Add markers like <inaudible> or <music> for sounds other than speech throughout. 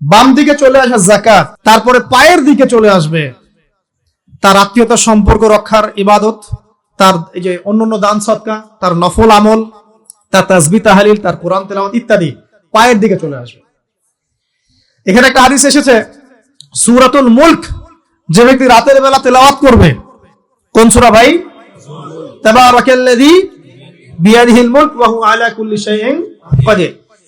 বাম দিকে চলে আসে জাকাত তারপরে পায়ের দিকে চলে আসবে। তার আত্মীয়তার সম্পর্ক রক্ষার ইবাদত, তার এই যে অন্যান্য দান সৎকা, তার নফল আমল, তার তাজবি তাহালিল, তার কোরআন তেলাওয়াত ইত্যাদি পায়ের দিকে চলে আসবে। এখানে একটা হাদিস এসেছে, সুরাতুল মুল্ক, যে ব্যক্তি রাতের বেলা তেলাওয়াত করবে, কোন সূরা ভাই? তাবারাকাল্লাযী বিয়াদিহিল মুলক ওয়া হুয়া আলা কুল্লি শাইইন কাদির।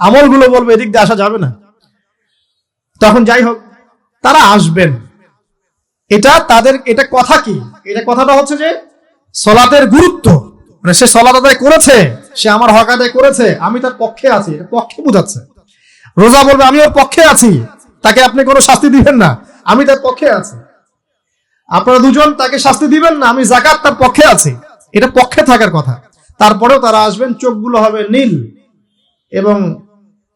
আমলগুলো বলবে, এদিক দিয়ে আসা যাবে না। তখন যাই হোক, তারা আসবেন। এটা তাদের, এটা কথা কি? এটা কথাটা হচ্ছে যে, সলাতের গুরুত্ব। মানে সে সলাত আদায় করেছে, সে আমার হক আদায় করেছে, আমি তার পক্ষে আছি। এটা পক্ষে বোঝাচ্ছে। রোজা বলবে, আমি ওর পক্ষে আছি। তাকে আপনি কোনো শাস্তি দিবেন না, আমি তার পক্ষে আছি। আপনারা দুজন তাকে শাস্তি দিবেন না, আমি জাকাত তার পক্ষে আছি। এটা পক্ষে থাকার কথা। তারপরেও তারা আসবেন, চোখগুলো হবে নীল এবং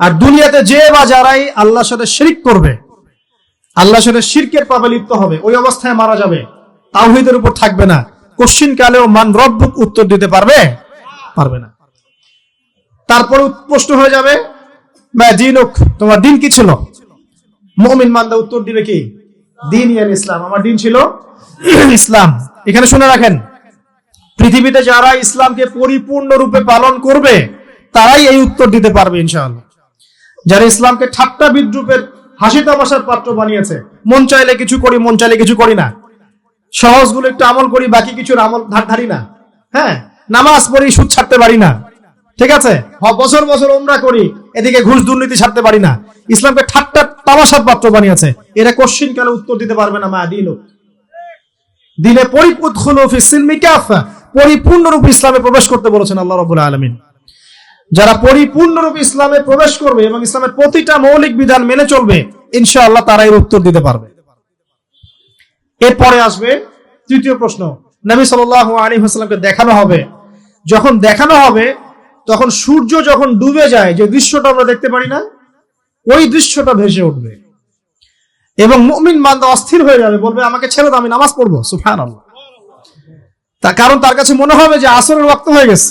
আর দুনিয়াতে যে বা যারাই আল্লাহর সাথে শিরিক করবে, আল্লাহর সাথে শিরকের পাবে লিপ্ত হবে, ওই অবস্থায় মারা যাবে, তাওহিদের উপর থাকবে না। কোশ্চিন কালেও মান রব্বুক উত্তর দিতে পারবে? পারবে না। তারপরে প্রশ্ন হয়ে যাবে তোমার দিন কি ছিল? মমিন মান্দা উত্তর দিবে কি? দিন ইয়ান ইসলাম। আমার দিন ছিল <clears throat> ইসলাম। এখানে শুনে রাখেন, পৃথিবীতে যারা ইসলামকে পরিপূর্ণ রূপে পালন করবে, তারাই এই উত্তর দিতে পারবে ইনশাআল্লাহ। যারা ইসলামকে ঠাট্টা বিদ্রুপের হাসি তামাশার পাত্র বানিয়েছে, মন চাইলে কিছু করি, মন চাইলে কিছু করি না। সহজগুলো একটু আমল করি, বাকি কিছুর আমল ধার ধারি না। হ্যাঁ নামাজ পড়ি, সুদ ছাড়তে পারি না। ঠিক আছে? বছর বছর ওমরা করি, এদিকে ঘুষ দুর্নীতি ছাড়তে পারি না। ইসলামকে ঠাট্টা তামাশার পাত্র বানিয়েছে। এরা কোশ্চিন কালে উত্তর দিতে পারবে না, মা দিন দিনে পরিপূর্ণরূপে ইসলামে প্রবেশ করতে বলেছেন আল্লাহ রবুল্লাহ আলমিন। যারা পরিপূর্ণরূপে ইসলামে প্রবেশ করবে এবং ইসলামের প্রতিটা মৌলিক বিধান মেনে চলবে, ইনশাআল্লাহ তারা এর উত্তর দিতে পারবে। এরপরে আসবে তৃতীয় প্রশ্ন। নবী সাল্লাহ আলী হাসলামকে দেখানো হবে। যখন দেখানো হবে, তখন সূর্য যখন ডুবে যায়, যে দৃশ্যটা আমরা দেখতে পারি না, ওই দৃশ্যটা ভেসে উঠবে। এবং মুমিন বান্দা অস্থির হয়ে যাবে, বলবে, আমাকে ছেড়ে দাও, আমি নামাজ পড়ব। সুফান আল্লাহ তা কারণ তার কাছে মনে হবে যে আসরের রক্ত হয়ে গেছে।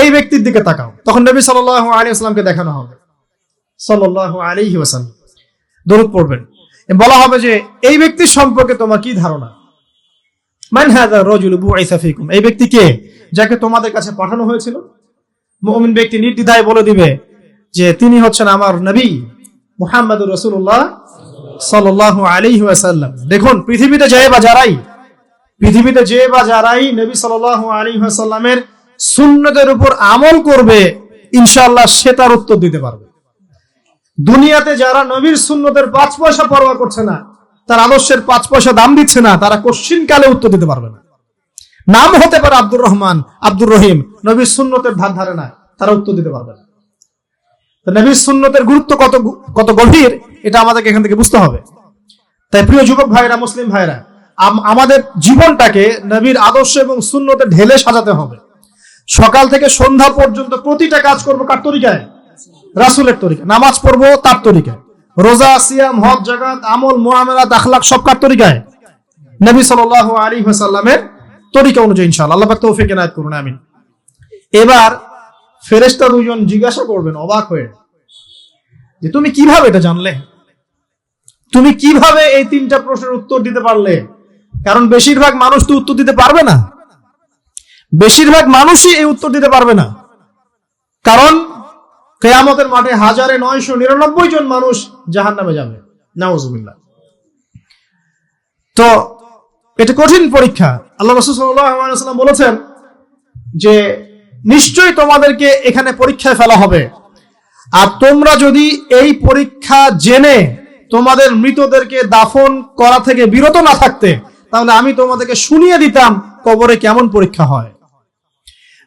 এই ব্যক্তির দিকে তাকাও। তখন নবী সাল্লাহ আলী আসলামকে দেখানো হবে। সাল্লাহ আলী ওয়াসাল্লাম। দরুদ পড়বেন। বলা হবে যে, এই ব্যক্তির সম্পর্কে তোমার কি ধারণা? এই ব্যক্তি কে? যাকে তোমাদের কাছে পাঠানো হয়েছিল। মুমিন ব্যক্তি নির্দ্বিধায় বলে দিবে যে, তিনি হচ্ছেন আমার নবী মুহাম্মদুর রাসূলুল্লাহ সাল্লাল্লাহু আলাইহি ওয়াসাল্লাম। দেখুন, পৃথিবীতে যে বা যারাই, পৃথিবীতে যে বা যারাই নবী সাল্লাল্লাহু আলী ওয়াসাল্লামের সুন্নতের উপর আমল করবে, ইনশাআল্লাহ সে তার উত্তর দিতে পারবে। দুনিয়াতে যারা নবীর সুন্নতের পাঁচ পয়সা পরোয়া করছে না, তার আদর্শের পাঁচ পয়সা দাম দিচ্ছে না, তারা কশ্চিন কালে উত্তর দিতে পারবে না। নাম হতে পারে আব্দুর রহমান, আব্দুর রহিম, নবীর সুন্নতের ধার ধারে না, তারা উত্তর দিতে পারবে না। নবীর সুন্নতের গুরুত্ব কত কত গভীর, এটা আমাদেরকে এখান থেকে বুঝতে হবে। তাই প্রিয় যুবক ভাইরা, মুসলিম ভাইরা, আম- আমাদের জীবনটাকে নবীর আদর্শ এবং সুন্নতে ঢেলে সাজাতে হবে। সকাল থেকে সন্ধ্যা পর্যন্ত প্রতিটা কাজ করব কার তরিকায়? রাসুলের তরিকা নামাজ পড়ব তার তরিকায়। রোজা, সিয়াম হক জাগাত আমল মোয়ামেলাত আখলাক সব কার তরিকায়? নবী সাল্লাল্লাহু আলাইহি ওয়াসাল্লামের তরিকা অনুযায়ী ইনশাআল্লাহ। আল্লাহ তৌফিক এনায়েত করুন, আমিন। এবার ফেরেশতা দুজন জিজ্ঞাসা করবেন, অবাক হয়ে, যে তুমি কীভাবে এটা জানলে? তুমি কীভাবে এই তিনটা প্রশ্নের উত্তর দিতে পারলে? কারণ বেশিরভাগ মানুষ তো উত্তর দিতে পারবে না। বেশিরভাগ মানুষই এই উত্তর দিতে পারবে না। কারণ কেয়ামতের মাঠে হাজারে নয়শো নিরানব্বই জন মানুষ জাহান নামে যাবে। নাউজুবিল্লাহ। তো এটা কঠিন পরীক্ষা। আল্লাহ রসুল্লাহাম বলেছেন যে, নিশ্চয়ই তোমাদেরকে এখানে পরীক্ষায় ফেলা হবে। আর তোমরা যদি এই পরীক্ষা জেনে তোমাদের মৃতদেরকে দাফন করা থেকে বিরত না থাকতে, তাহলে আমি তোমাদেরকে শুনিয়ে দিতাম কবরে কেমন পরীক্ষা হয়।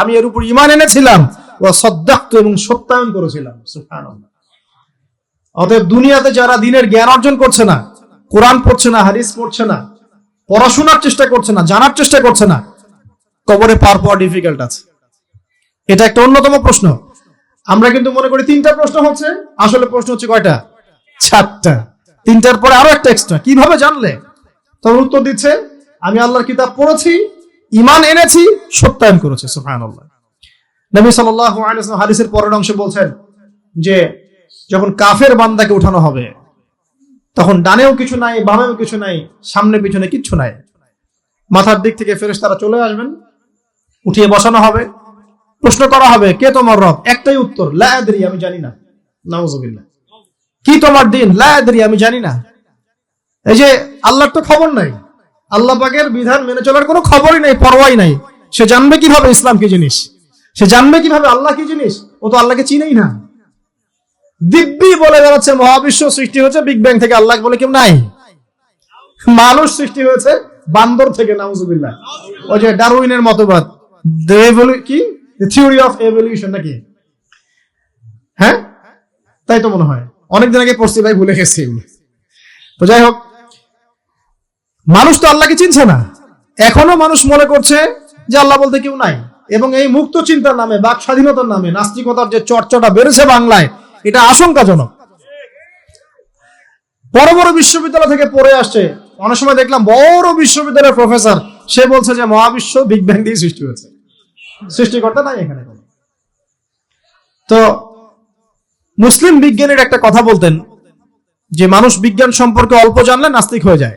আমি এর উপর ঈমান এনেছিলাম, ওয়া এবং সত্যায়ন করেছিলাম, সুবহানাল্লাহ। অতএব দুনিয়াতে যারা দিনের জ্ঞান অর্জন করছে না, কোরআন পড়ছে না, হাদিস পড়ছে না, পড়াশোনার চেষ্টা করছে না, জানার চেষ্টা করছে না, কবরে পার পাওয়া ডিফিকাল্ট আছে। এটা একটা অন্যতম প্রশ্ন। আমরা কিন্তু মনে করি তিনটা প্রশ্ন হচ্ছে, আসলে প্রশ্ন হচ্ছে কয়টা? চারটা। তিনটার পরে আরও একটা এক্সট্রা কীভাবে জানলে? তখন উত্তর দিচ্ছে, আমি আল্লাহর কিতাব পড়েছি ইমান এনেছি, সত্যায়ন করেছি, সুবহানাল্লাহ। নবী আলাইহি হাদিসের পরের অংশে বলছেন যে, যখন কাফের বান্দাকে উঠানো হবে, তখন ডানেও কিছু নাই, বামেও কিছু নাই, সামনে পিছনে কিচ্ছু নাই। মাথার দিক থেকে ফেরেস তারা চলে আসবেন, উঠিয়ে বসানো হবে, প্রশ্ন করা হবে, কে তোমার রব? একটাই উত্তর, লা আদরি, আমি জানি না। নাউজুবিল্লাহ। কি তোমার দিন? লা আদরি, আমি জানি না। এই যে, আল্লাহর তো খবর নাই। আল্লাহ পাকের বিধান মেনে চলার কোনো খবরই নাই, পরোয়াই নাই। সে জানবে কীভাবে ইসলাম কি জিনিস? সে জানবে কীভাবে আল্লাহ কি জিনিস? ও তো আল্লাহকে চিনেই না। দিব্যি বলে বেড়াচ্ছে, মহাবিশ্ব সৃষ্টি হয়েছে বিগ ব্যাং থেকে আল্লাহ বলে কেউ নাই। মানুষ সৃষ্টি হয়েছে বান্দর থেকে, নাউজুবিল্লাহ। ওই যে ডারউইনের মতবাদ কি? থিওরি অফ এভলিউশন নাকি? হ্যাঁ? তাই তো মনে হয়। অনেকদিন আগে পড়ছি ভাই, ভুলে গেছি। তো যাই হোক মানুষ তো আল্লাহকে চিনছে না। এখনও মানুষ মনে করছে যে আল্লাহ বলতে কেউ নাই। এবং এই মুক্ত চিন্তার নামে, বাক স্বাধীনতার নামে, নাস্তিকতার যে চর্চাটা বেড়েছে বাংলায়, এটা আশঙ্কাজনক। বড় বড় বিশ্ববিদ্যালয় থেকে পড়ে আসছে। অনেক সময় দেখলাম বড় বিশ্ববিদ্যালয়ের প্রফেসর, সে বলছে যে মহাবিশ্ব বিগ ব্যাং দিয়ে সৃষ্টি হয়েছে। সৃষ্টিকর্তা নাই এখানে তো মুসলিম বিজ্ঞানীর একটা কথা বলতেন যে, মানুষ বিজ্ঞান সম্পর্কে অল্প জানলে নাস্তিক হয়ে যায়।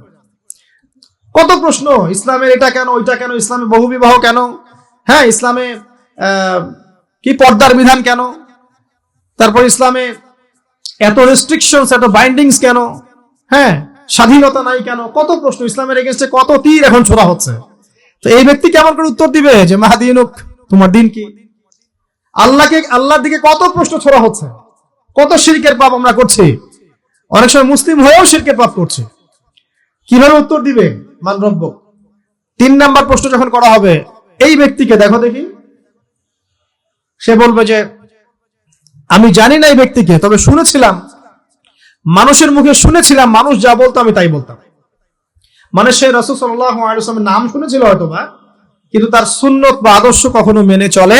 কত প্রশ্ন? ইসলামের এটা কেন, ওইটা কেন, ইসলামে বহু বিবাহ কেন? হ্যাঁ ইসলামে কি পর্দার বিধান কেন? তারপর ইসলামে এত রেস্ট্রিকশনস এত বাইন্ডিংস কেন? হ্যাঁ স্বাধীনতা নাই কেন? কত প্রশ্ন, ইসলামের এগেনস্টে কত তীর এখন ছোড়া হচ্ছে? তো এই ব্যক্তি কেমন করে উত্তর দিবে যে মাহাদিনুক তোমার দিন কি? আল্লাহকে, আল্লাহর দিকে কত প্রশ্ন ছোড়া হচ্ছে? কত শিরকের পাপ আমরা করছি? অনেক সময় মুসলিম হয়েও শিরকের পাপ করছে। কীভাবে উত্তর দিবে? মান রব্য তিন নাম্বার প্রশ্ন যখন করা হবে, এই ব্যক্তিকে দেখো দেখি। সে বলবে যে, আমি জানি না এই ব্যক্তিকে, তবে শুনেছিলাম। মানুষের মুখে শুনেছিলাম, মানুষ যা বলতো আমি তাই বলতাম। মানে সে রসুল সাল্লামের নাম শুনেছিল হয়তো বা কিন্তু তার সুন্নত বা আদর্শ কখনো মেনে চলে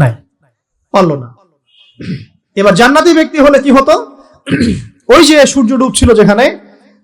নাই। পারল না। এবার জান্নাতি ব্যক্তি হলে কি হতো? ওই যে সূর্য ডুবছিল যেখানে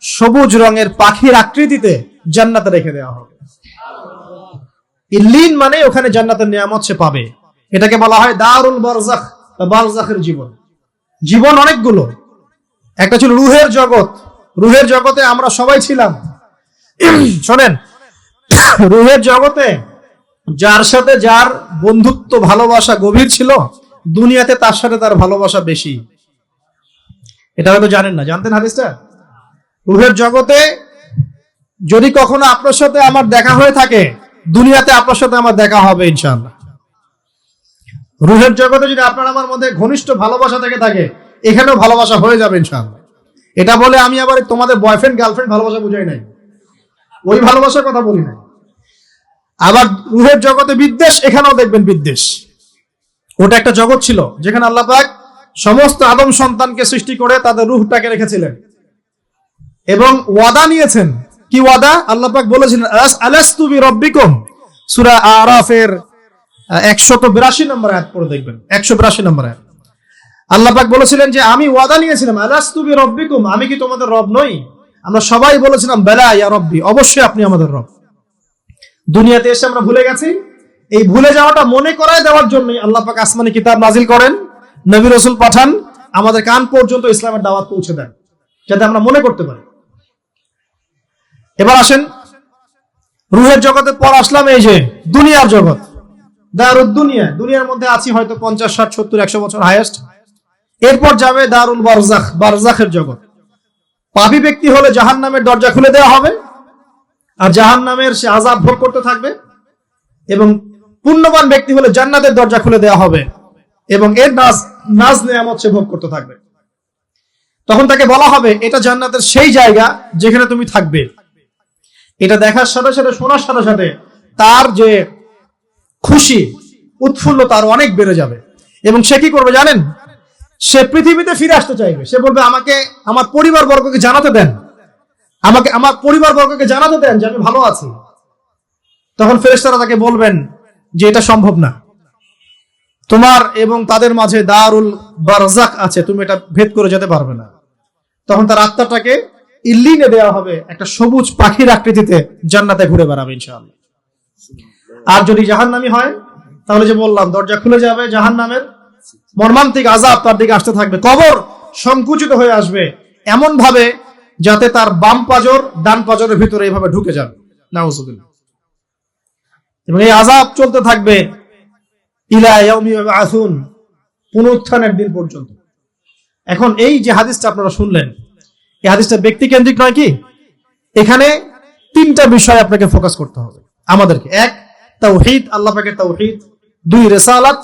সবুজ রঙের পাখির আকৃতিতে জান্নাতে রেখে দেওয়া হবে। ইল্লিন মানে ওখানে জান্নাতের নিয়ামত সে পাবে। এটাকে বলা হয় দারুল বারজাখ বারজাখের জীবন। জীবন অনেকগুলো। একটা ছিল রুহের জগৎ। রুহের জগতে আমরা সবাই ছিলাম। শোনেন, রুহের জগতে যার সাথে যার বন্ধুত্ব, ভালোবাসা গভীর ছিল, দুনিয়াতে তার সাথে তার ভালোবাসা বেশি। এটা হয়তো জানেন না। জানতেন হাদিসটা? রুহের জগতে যদি কখনো আপনার সাথে আমার দেখা হয়ে থাকে, দুনিয়াতে আপনার সাথে আমার দেখা হবে ইনশাআল্লাহ। রুহের জগতে যদি আপনার আমার মধ্যে ঘনিষ্ঠ ভালোবাসা থেকে থাকে, এখানেও ভালোবাসা হয়ে যাবে ইনশাআল্লাহ। এটা বলে আমি আবার তোমাদের বয়ফ্রেন্ড গার্লফ্রেন্ড ভালোবাসা বুঝাই নাই। ওই ভালোবাসার কথা বলি নাই। আবার রুহের জগতে বিদ্বেষ, এখানেও দেখবেন বিদ্বেষ। ওটা একটা জগৎ ছিল, যেখানে আল্লাহ পাক সমস্ত আদম সন্তানকে সৃষ্টি করে তাদের রুহটাকে রেখেছিলেন। এবং ওয়াদা নিয়েছেন। কি ওয়াদা? আল্লাহ পাক বলেছিলেন রব্বিকুম সূরা আরাফের একশত বিরাশি নম্বর আয়াত পড়ে দেখবেন। একশো বিরাশি নম্বর আয়াত। আল্লাহ পাক বলেছিলেন যে, আমি ওয়াদা নিয়েছিলাম, আলাস্তু বি রব্বিকুম আমি কি তোমাদের রব নই? আমরা সবাই বলেছিলাম, বেলা ইয়া রব্বি। অবশ্যই আপনি আমাদের রব। দুনিয়াতে এসে আমরা ভুলে গেছি। এই ভুলে যাওয়াটা মনে করায় দেওয়ার জন্যই আল্লাহ পাক আসমানি কিতাব নাজিল করেন, নবী রসুল পাঠান, আমাদের কান পর্যন্ত ইসলামের দাওয়াত পৌঁছে দেন, যাতে আমরা মনে করতে পারি। এবার আসেন। রুহের জগতের পর আসলাম, এই যে দুনিয়ার জগৎ। দারুদ দুনিয়া দুনিয়ার মধ্যে আছি হয়তো পঞ্চাশ, ষাট, সত্তর, একশো বছর হায়েস্ট এরপর যাবে দারুল বারজাখ, বারজাখের জগৎ। পাপী ব্যক্তি হলে জাহান নামের দরজা খুলে দেওয়া হবে। আর জাহান নামের সে আজাব ভোগ করতে থাকবে। এবং পুণ্যবান ব্যক্তি হলে জান্নাতের দরজা খুলে দেওয়া হবে। এবং এর নাজ নাজ নেয়ামত সে ভোগ করতে থাকবে। তখন তাকে বলা হবে, এটা জান্নাতের সেই জায়গা যেখানে তুমি থাকবে। এটা দেখার সাথে সাথে, শোনার সাথে সাথে তার যে খুশি, উৎফুল্ল, তার অনেক বেড়ে যাবে। এবং সে কি করবে জানেন? সে পৃথিবীতে ফিরে আসতে চাইবে। সে বলবে, আমাকে আমার পরিবার বর্গকে জানাতে দেন। আমাকে, আমার পরিবার বর্গকে জানাতে দেন যে আমি ভালো আছি। তখন ফেরেশতারা তাকে বলবেন যে, এটা সম্ভব না। তোমার এবং তাদের মাঝে দারুল বারজাক আছে, তুমি এটা ভেদ করে যেতে পারবে না। তখন তার আত্মাটাকে ইল্লিনে দেওয়া হবে একটা সবুজ পাখির আকৃতিতে জান্নাতে ঘুরে বেড়াবে ইনশাআল্লাহ। আর যদি জাহান্নামি হয়, তাহলে যে বললাম, দরজা খুলে যাবে জাহান্নামের। মর্মান্তিক আজাব তার দিকে আসতে থাকবে। কবর সংকুচিত হয়ে আসবে এমন ভাবে যাতে তার বাম পাজর, ডান পাজরের ভিতরে এইভাবে ঢুকে যাবে। নাউজুবিল্লাহ। এবং এই আজাব চলতে থাকবে ইলা আসুন পুনরুত্থানের দিন পর্যন্ত। এখন এই যে হাদিসটা আপনারা শুনলেন এই হাদিসটা ব্যক্তি কেন্দ্রিক নয় কি? এখানে তিনটা বিষয় আপনাকে ফোকাস করতে হবে। আমাদেরকে এক, তাওহীদ, আল্লাহ পাকের তাওহীদ। দুই, রেসালাত,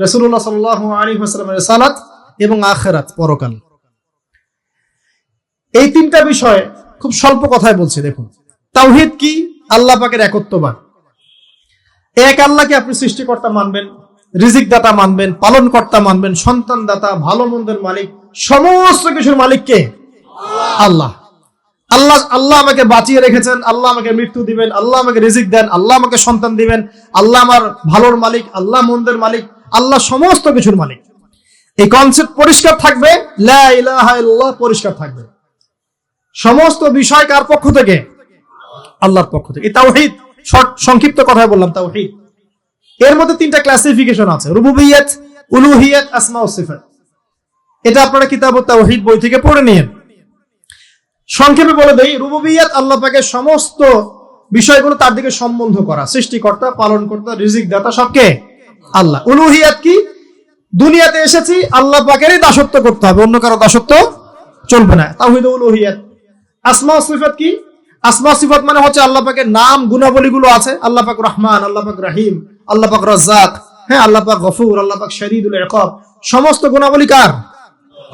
রাসূলুল্লাহ সাল্লাল্লাহু আলাইহি ওয়াসাল্লামের রেসালাত এবং আখিরাত, পরকাল। এই তিনটা বিষয় খুব স্বল্প কথায় বলছি, দেখুন। তাওহীদ কি? আল্লাহ পাকের একত্ববাদ। এক, আল্লাহকে আপনি সৃষ্টিকর্তা মানবেন রিজিক দাতা মানবেন, পালনকর্তা মানবেন সন্তান দাতা ভালো মন্দের মালিক, সমস্ত কিছুর মালিক কে? আল্লাহ। আল্লাহ আল্লাহ আমাকে বাঁচিয়ে রেখেছেন, আল্লাহ আমাকে মৃত্যু দিবেন, আল্লাহ আমাকে রিজিক দেন, আল্লাহ আমাকে সন্তান দিবেন, আল্লাহ আমার ভালোর মালিক, আল্লাহ মন্দের মালিক, আল্লাহ সমস্ত কিছুর মালিক। এই কনসেপ্ট পরিষ্কার থাকবে পরিষ্কার থাকবে। সমস্ত বিষয় কার পক্ষ থেকে? আল্লাহর পক্ষ থেকে। তাওহীদ সংক্ষিপ্ত কথায় বললাম, তাওহীদ। এর মধ্যে তিনটা ক্লাসিফিকেশন আছে, রুবুবিয়াত, উলুহিয়াত আসমা সিফাত। এটা আপনারা কিতাব তাওহীদ বই থেকে পড়ে নিন সংক্ষেপে বলে দেই, রুবুবিয়াত আল্লাহ পাকের সমস্ত বিষয়গুলো তার দিকে সম্বন্ধ করা। সৃষ্টিকর্তা, পালনকর্তা রিজিক দাতা সবকে আল্লাহ। উলুহিয়াত কি? দুনিয়াতে এসেছি, আল্লাহ পাকেরই দাসত্ব করতে হবে, অন্য কারও দাসত্ব চলবে না। তাওহীদ উলুহিয়াত। আসমা সিফাত কি? আসমা সিফাত মানে হচ্ছে আল্লাহ পাকের নাম, গুণাবলীগুলো আছে। আল্লাহ পাক রহমান, আল্লাহ পাক রহিম, আল্লাহ পাক রাজ্জাক হ্যাঁ আল্লাহ পাক গফুর, আল্লাহ পাক শরীদুল ইকাব সমস্ত গুণাবলী কার?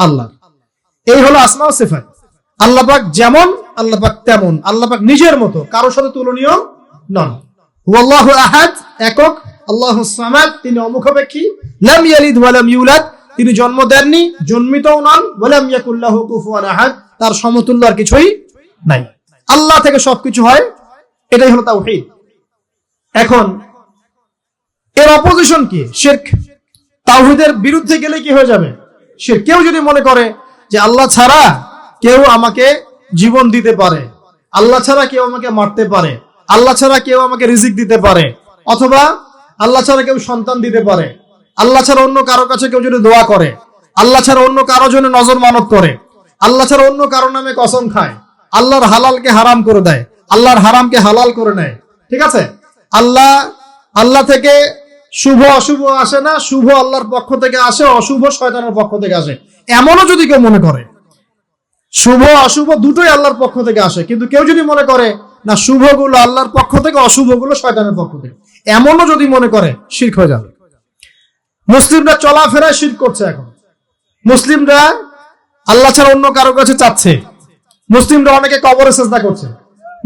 আল্লাহ এই হলো আসমা সিফাত। আল্লাহ পাক যেমন, আল্লাহ পাক তেমন। আল্লাহ পাক নিজের মতো, কারোর সাথে তুলনীয় নন। আহাদ, একক, আল্লাহু সামাদ, তিনি অমুখাপেক্ষী। লাম ইয়ালিদ ওয়া লাম ইউলাদ, তিনি জন্ম দেননি, জন্মিতও নন। ওয়া লাম ইয়াকুল্লাহু কুফুয়ান আহাদ, তার সমতুল্য আর কিছুই নাই। আল্লাহ থেকে সবকিছু হয়, এটাই হলো তাওহীদ। এখন, এর অপোজিশন কি? শিরক। তাওহীদের বিরুদ্ধে গেলে কি হয়ে যাবে? সে কেউ যদি মনে করে যে আল্লাহ ছাড়া কেউ আমাকে জীবন দিতে পারে। আল্লাহ ছাড়া কেউ আমাকে মারতে পারে। আল্লাহ ছাড়া কেউ আমাকে রিজিক দিতে পারে। অথবা আল্লাহ ছাড়া কেউ সন্তান দিতে পারে। আল্লাহ ছাড়া অন্য কারও কাছে কেউ যদি দোয়া করে, আল্লাহ ছাড়া অন্য কারও জন্য নজর মানত করে, আল্লাহ ছাড়া অন্য কারও নামে কসম খায়, আল্লাহর হালালকে হারাম করে দেয়, আল্লাহর হারামকে হালাল করে নেয়। ঠিক আছে? আল্লাহ আল্লাহ থেকে শুভ অশুভ আসে না, শুভ আল্লাহর পক্ষ থেকে আসে, অশুভ শয়তানের পক্ষ থেকে আসে। এমনও যদি কেউ মনে করে শুভ, অশুভ দুটোই আল্লাহর পক্ষ থেকে আসে। কিন্তু কেউ যদি মনে করে, না, শুভগুলো আল্লাহর পক্ষ থেকে, অশুভগুলো শয়তানের পক্ষ থেকে। এমনও যদি মনে করে, শির্ক হয়ে যাবে। মুসলিমরা চলাফেরায় শির্ক করছে এখন। মুসলিমরা আল্লাহ ছাড়া অন্য কারও কাছে চাচ্ছে। মুসলিমরা অনেকে কবরে চেষ্টা করছে।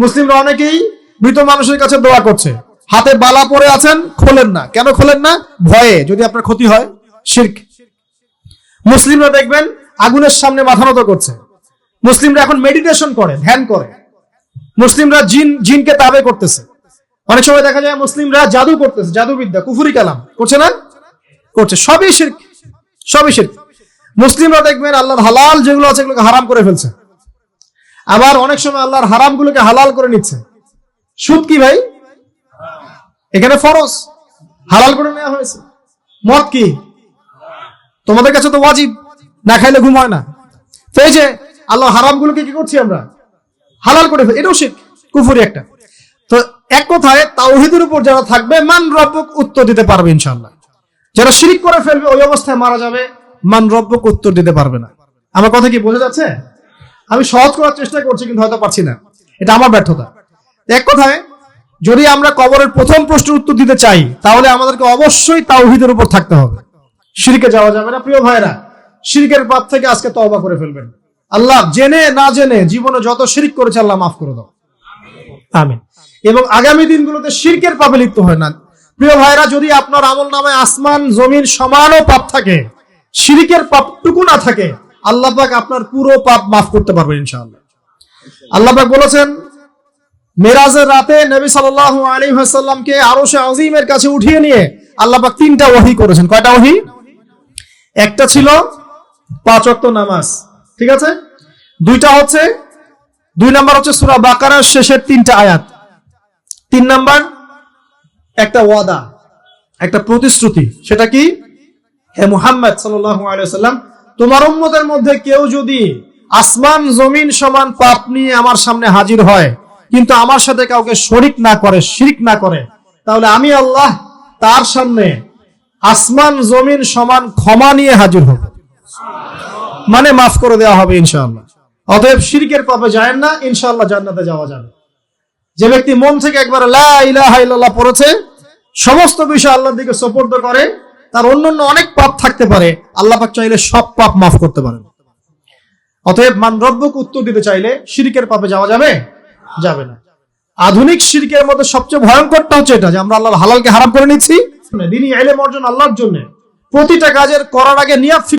মুসলিমরা অনেকেই মৃত মানুষের কাছে দোয়া করছে। হাতে বালা পরে আছেন, খোলেন না। কেন খোলেন না? ভয়ে, যদি আপনার ক্ষতি হয়, শির্ক। মুসলিমরা দেখবেন, আগুনের সামনে মাথা নত করছে। মুসলিমরা এখন মেডিটেশন করে ধ্যান করে মুসলিমরা জিন, জিনকে তাবে করতেছে। অনেক সময় দেখা যায় মুসলিমরা জাদু করতেছে, জাদুবিদ্যা, কুফুরি কালাম। করছে না? করছে। সবই শিরক। সবই শিরক। মুসলিমরা দেখবেন আল্লাহর হালাল যেগুলো আছে এগুলোকে হারাম করে ফেলছে। আবার অনেক সময় আল্লাহর হারামগুলোকে হালাল করে নিচ্ছে। সুদ কি ভাই? এখানে ফরজ। হালাল করে নেওয়া হয়েছে। মদ কি? তোমাদের কাছে তো ওয়াজিব। না খাইলে ঘুম হয় না। তো এই যে আল্লাহ হারামগুলোকে কি করছি আমরা? হালাল করে এটাও শিখ কুফুরি একটা। তো এক কথায় তাওহিদের উপর যারা থাকবে, মান রব্বক উত্তর দিতে পারবে ইনশাল্লাহ যারা শিরিক করে ফেলবে, ওই অবস্থায় মারা যাবে, মান রব্বক উত্তর দিতে পারবে না। আমার কথা কি বোঝা যাচ্ছে? আমি সহজ করার চেষ্টা করছি, কিন্তু হয়তো পারছি না। এটা আমার ব্যর্থতা। এক কথায়, যদি আমরা কবরের প্রথম প্রশ্নের উত্তর দিতে চাই, তাহলে আমাদেরকে অবশ্যই তাওহিদের উপর থাকতে হবে। শিরকে যাওয়া যাবে না, প্রিয় ভাইরা শিরকের পাপ থেকে আজকে তওবা করে ফেলবেন। আল্লাহ জেনে না জেনে জীবনে যত শিরিক করেছে আল্লাহ মাফ করে দাও। আমিন। এবং আগামী দিনগুলোতে শিরকের পাপে লিপ্ত হয় না। প্রিয় ভাইরা যদি আপনার আমল নামে আসমান জমিন সমানও পাপ থাকে শিরিকের পাপটুকু না থাকে আল্লাহ পাক আপনার পুরো পাপ মাফ করতে পারবেন ইনশাআল্লাহ। আল্লাহ পাক বলেছেন মেরাজের রাতে নবী সাল্লাল্লাহু আলাইহি ওয়াসাল্লামকে আরশে আজিমের কাছে উঠিয়ে নিয়ে আল্লাহ পাক তিনটা ওহী করেছেন। কয়টা ওহী একটা ছিল পাঁচ ওয়াক্ত নামাজ। ঠিক আছে? দুইটা হচ্ছে, দুই নাম্বার হচ্ছে সূরা বাকারার শেষের তিনটা আয়াত। তিন নাম্বার, একটা ওয়াদা, একটা প্রতিশ্রুতি। সেটা কি? হে মুহাম্মদ ওয়াসাল্লাম, তোমার উম্মতের মধ্যে কেউ যদি আসমান, জমিন সমান পাপ নিয়ে আমার সামনে হাজির হয়, কিন্তু আমার সাথে কাউকে শরিক না করে, শিরিক না করে, তাহলে আমি আল্লাহ তার সামনে আসমান, জমিন সমান ক্ষমা নিয়ে হাজির হব। মানে মাফ করে দেওয়া হবে ইনশাআল্লাহ। অতএব শিরকের পাপে যায় না, ইনশাআল্লাহ জান্নাতে যাওয়া যাবে। যে ব্যক্তি মন থেকে একবার লা ইলাহা ইল্লাল্লাহ পড়েছে, সমস্ত বিষয় আল্লাহর দিকে সোপর্দ করে, তার অন্যান্য অনেক পাপ থাকতে পারে, আল্লাহ পাক চাইলে সব পাপ মাফ করতে পারেন। অতএব মানরব্যকে উত্তর দিতে চাইলে শিরকের পাপে যাওয়া যাবে? যাবে না। আধুনিক শিরকের মধ্যে সবচেয়ে ভয়ঙ্করটা হচ্ছে এটা, যে আমরা আল্লাহ হালালকে হারাম করে নিচ্ছি। দিনই এলেম অর্জন আল্লাহর জন্য। প্রতিটা কাজের করার আগে নিয়াত